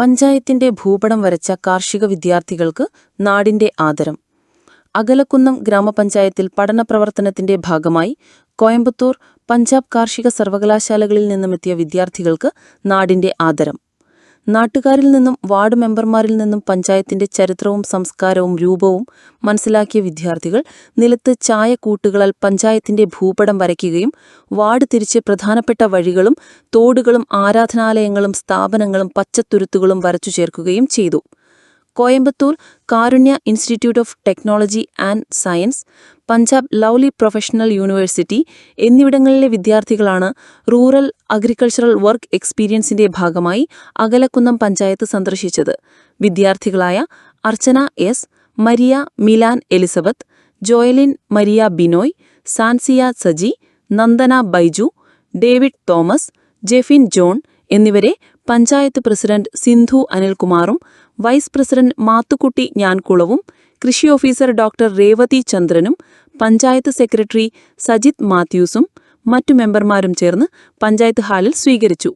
പഞ്ചായത്തിന്റെ ഭൂപടം വരച്ച കാർഷിക വിദ്യാർത്ഥികൾക്ക് നാടിന്റെ ആദരം. അകലക്കുന്നം ഗ്രാമപഞ്ചായത്തിൽ പഠനപ്രവർത്തനത്തിന്റെ ഭാഗമായി കോയമ്പത്തൂർ പഞ്ചാബ് കാർഷിക സർവകലാശാലകളിൽ നിന്നുമെത്തിയ വിദ്യാർത്ഥികൾക്ക് നാടിന്റെ ആദരം. നാട്ടുകാരിൽ നിന്നും വാർഡ് മെമ്പർമാരിൽ നിന്നും പഞ്ചായത്തിന്റെ ചരിത്രവും സംസ്കാരവും രൂപവും മനസ്സിലാക്കിയ വിദ്യാർത്ഥികൾ നിലത്ത് ചായക്കൂട്ടുകളാൽ പഞ്ചായത്തിന്റെ ഭൂപടം വരയ്ക്കുകയും വാർഡ് തിരിച്ച് പ്രധാനപ്പെട്ട വഴികളും തോടുകളും ആരാധനാലയങ്ങളും സ്ഥാപനങ്ങളും പച്ചത്തുരുത്തുകളും വരച്ചു ചേർക്കുകയും ചെയ്തു. Coimbatore Karunya institute of technology and science Punjab lovely professional university എന്നിവിടങ്ങളിലെ വിദ്യാർത്ഥികളാണ് റൂറൽ അഗ്രികൾച്ചറൽ വർക്ക് എക്സ്പീരിയൻസിന്റെ ഭാഗമായി അകലക്കുന്നം പഞ്ചായത്ത് സന്ദർശിച്ചത്. വിദ്യാർത്ഥികളായ Archana S Maria Milan Elizabeth Joelin Maria Binoy Sanciya Saji Nandana Baiju David Thomas Jeffin John എന്നിവരെ പഞ്ചായത്ത് പ്രസിഡന്റ് സിന്ധു അനിൽകുമാറും vice president Mathukutty ഞാൻകുളവും കൃഷി officer doctor Revathi ചന്ദ്രനും panchayat secretary Sajith മാത്യൂസും മറ്റു മെമ്പർമാരും ചേർന്ന് പഞ്ചായത്ത് ഹാളിൽ സ്വീകരിച്ചു.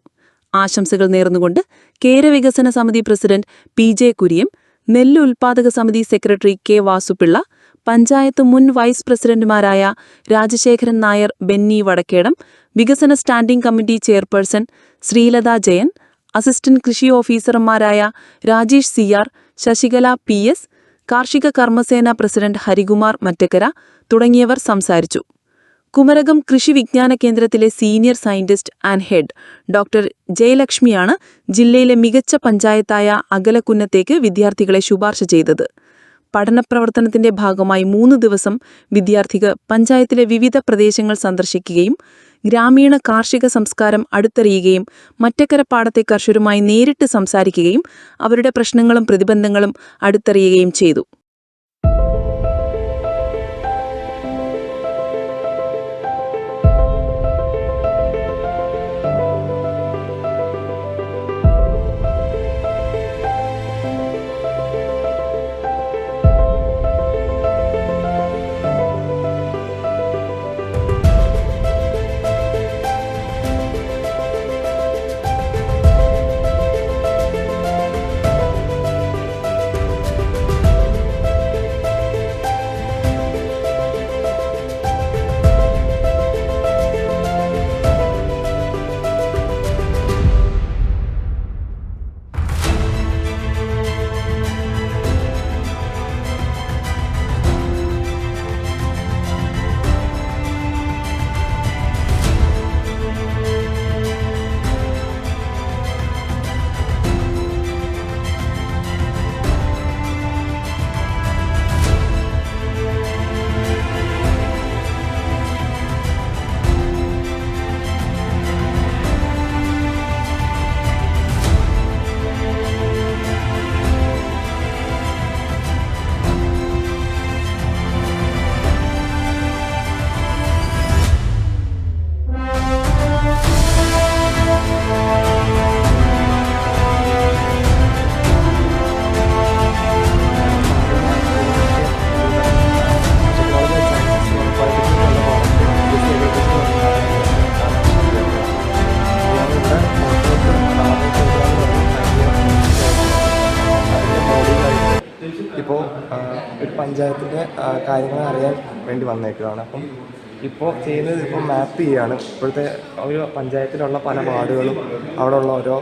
ആശംസകൾ നേർന്നുകൊണ്ട് കേരവികസന സമിതി പ്രസിഡന്റ് പി ജെ കുര്യൻ നെല്ല് ഉൽപാദക സമിതി സെക്രട്ടറി കെ വാസുപിള്ള പഞ്ചായത്ത് മുൻ വൈസ് പ്രസിഡന്റുമാരായ രാജശേഖരൻ നായർ ബെന്നി വടക്കേടം വികസന standing committee chairperson Sreelatha Jayan assistant കൃഷി ഓഫീസർമാരായ Rajesh C R Sasikala P S കാർഷിക കർമ്മസേന പ്രസിഡന്റ് ഹരികുമാർ മറ്റക്കര തുടങ്ങിയവർ സംസാരിച്ചു. കുമരകം കൃഷി വിജ്ഞാന കേന്ദ്രത്തിലെ senior scientist and head doctor ജയലക്ഷ്മിയാണ് ജില്ലയിലെ മികച്ച പഞ്ചായത്തായ അകലക്കുന്നത്തേക്ക് വിദ്യാർത്ഥികളെ ശുപാർശ ചെയ്തത്. പഠനപ്രവർത്തനത്തിന്റെ ഭാഗമായി മൂന്ന് ദിവസം വിദ്യാർത്ഥികൾ പഞ്ചായത്തിലെ വിവിധ പ്രദേശങ്ങൾ സന്ദർശിക്കുകയും ഗ്രാമീണ കാർഷിക സംസ്കാരം അടുത്തറിയുകയും മറ്റക്കര പാടത്തെ കർഷകരുമായി നേരിട്ട് സംസാരിക്കുകയും അവരുടെ പ്രശ്നങ്ങളും പ്രതിബന്ധങ്ങളും അടുത്തറിയുകയും ചെയ്തു. ഇപ്പോൾ ഒരു പഞ്ചായത്തിന്റെ കാര്യങ്ങൾ അറിയാൻ വേണ്ടി വന്നേക്കുകയാണ് അപ്പം ഇപ്പോൾ ചെയ്യുന്നത് ഇപ്പോൾ മാപ്പ് ചെയ്യുകയാണ്. ഇപ്പോഴത്തെ ഒരു പഞ്ചായത്തിലുള്ള പല വാർഡുകളും അവിടെ ഉള്ള ഓരോ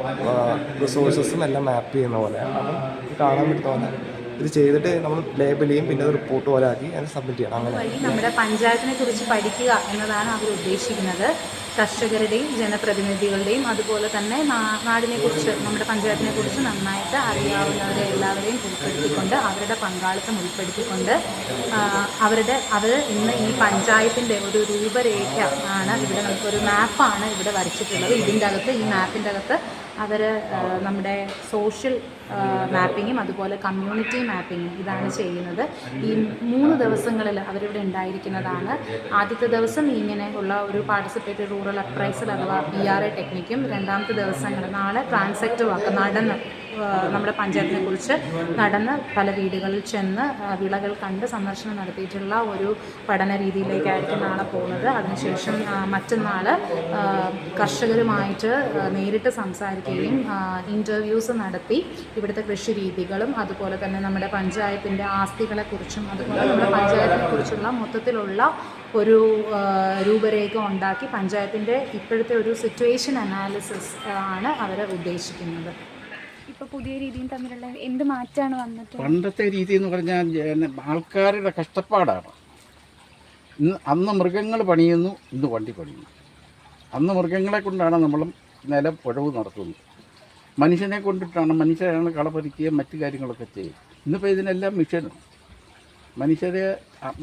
റിസോഴ്സസും എല്ലാം മാപ്പ് ചെയ്യുന്ന പോലെയാണ്. അപ്പം കാണാൻ പറ്റുന്ന ഇത് ചെയ്തിട്ട് നമ്മൾ ലേബൽ ചെയ്യും പിന്നെ അത് റിപ്പോർട്ട് പോലെ ആക്കി അതിന് സബ്മിറ്റ് ചെയ്യണം. അങ്ങനെ. നമ്മുടെ പഞ്ചായത്തിനെ കുറിച്ച് പഠിക്കുക എന്നതാണ് അവർ ഉദ്ദേശിക്കുന്നത്. കർഷകരുടെയും ജനപ്രതിനിധികളുടെയും അതുപോലെ തന്നെ നാടിനെ നാടിനെക്കുറിച്ച് നമ്മുടെ പഞ്ചായത്തിനെ കുറിച്ച് നന്നായിട്ട് അറിയാവുന്നവരെ എല്ലാവരെയും ഉൾപ്പെടുത്തിക്കൊണ്ട് അവരുടെ പങ്കാളിത്തം ഉൾപ്പെടുത്തിക്കൊണ്ട് അവരുടെ അവർ ഇന്ന് ഈ പഞ്ചായത്തിന്റെ ഒരു രൂപരേഖ ആണ് ഇവിടെ നമുക്കൊരു മാപ്പാണ് ഇവിടെ വരച്ചിട്ടുള്ളത്. ഇതിന്റെ അകത്ത് ഈ മാപ്പിന്റെ അകത്ത് അവർ നമ്മുടെ സോഷ്യൽ മാപ്പിങ്ങും അതുപോലെ കമ്മ്യൂണിറ്റി മാപ്പിങ്ങും ഇതാണ് ചെയ്യുന്നത്. ഈ മൂന്ന് ദിവസങ്ങളിൽ അവരിവിടെ ഉണ്ടായിരിക്കുന്നതാണ്. ആദ്യത്തെ ദിവസം ഇങ്ങനെ ഉള്ള ഒരു പാർട്ടിസിപ്പേറ്ററി റൂറൽ അപ്രൈസൽ അഥവാ പി ആർ എ ടെക്നിക്കും രണ്ടാമത്തെ ദിവസങ്ങൾ നാളെ ട്രാൻസാക്റ്റ് വാക്ക് നടന്ന് നമ്മുടെ പഞ്ചായത്തിനെ കുറിച്ച് നടന്ന് പല വീടുകളിൽ ചെന്ന് വിളകൾ കണ്ട് സന്ദർശനം നടത്തിയിട്ടുള്ള ഒരു പഠന രീതിയിലേക്കായിരിക്കും നാളെ പോകുന്നത്. അതിനുശേഷം മറ്റന്നാൾ കർഷകരുമായിട്ട് നേരിട്ട് സംസാരിക്കുകയും ഇന്റർവ്യൂസ് നടത്തി ഇവിടുത്തെ കൃഷി രീതികളും അതുപോലെ തന്നെ നമ്മുടെ പഞ്ചായത്തിന്റെ ആസ്തികളെക്കുറിച്ചും അതുപോലെ നമ്മുടെ പഞ്ചായത്തിനെ കുറിച്ചുള്ള മൊത്തത്തിലുള്ള ഒരു രൂപരേഖ ഉണ്ടാക്കി പഞ്ചായത്തിന്റെ ഇപ്പോഴത്തെ ഒരു സിറ്റുവേഷൻ അനാലിസിസ് ആണ് അവർ ഉദ്ദേശിക്കുന്നത്. പുതിയ മാറ്റാണ് പണ്ടത്തെ രീതി എന്ന് പറഞ്ഞാൽ ആൾക്കാരുടെ കഷ്ടപ്പാടാണ്. ഇന്ന് അന്ന് മൃഗങ്ങൾ പണിയുന്നു ഇന്ന് വണ്ടി പണിയുന്നു. അന്ന് മൃഗങ്ങളെ കൊണ്ടാണ് നമ്മൾ നിലം പുഴവ് നടത്തുന്നത്. മനുഷ്യനെ കൊണ്ടിട്ടാണ് മനുഷ്യരാണ് കളപറിക്കുകയും മറ്റു കാര്യങ്ങളൊക്കെ ചെയ്യുക ഇന്നിപ്പോൾ ഇതിനെല്ലാം മിഷനും. മനുഷ്യരെ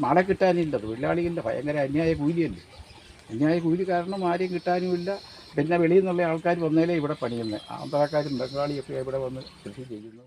മഴ കിട്ടാനില്ല. തൊഴിലാളികളുടെ ഭയങ്കര അന്യായ കൂലിയല്ലേ? അന്യായ കൂലി കാരണം ആരെയും കിട്ടാനുമില്ല. പിന്നെ വെളിയിൽ നിന്നുള്ള ആൾക്കാർ വന്നാലേ ഇവിടെ പണിയുന്നത് ആന്ധ്രാക്കാരും ബംഗാളിയൊക്കെ ഇവിടെ വന്ന് കൃഷി ചെയ്യുന്നു.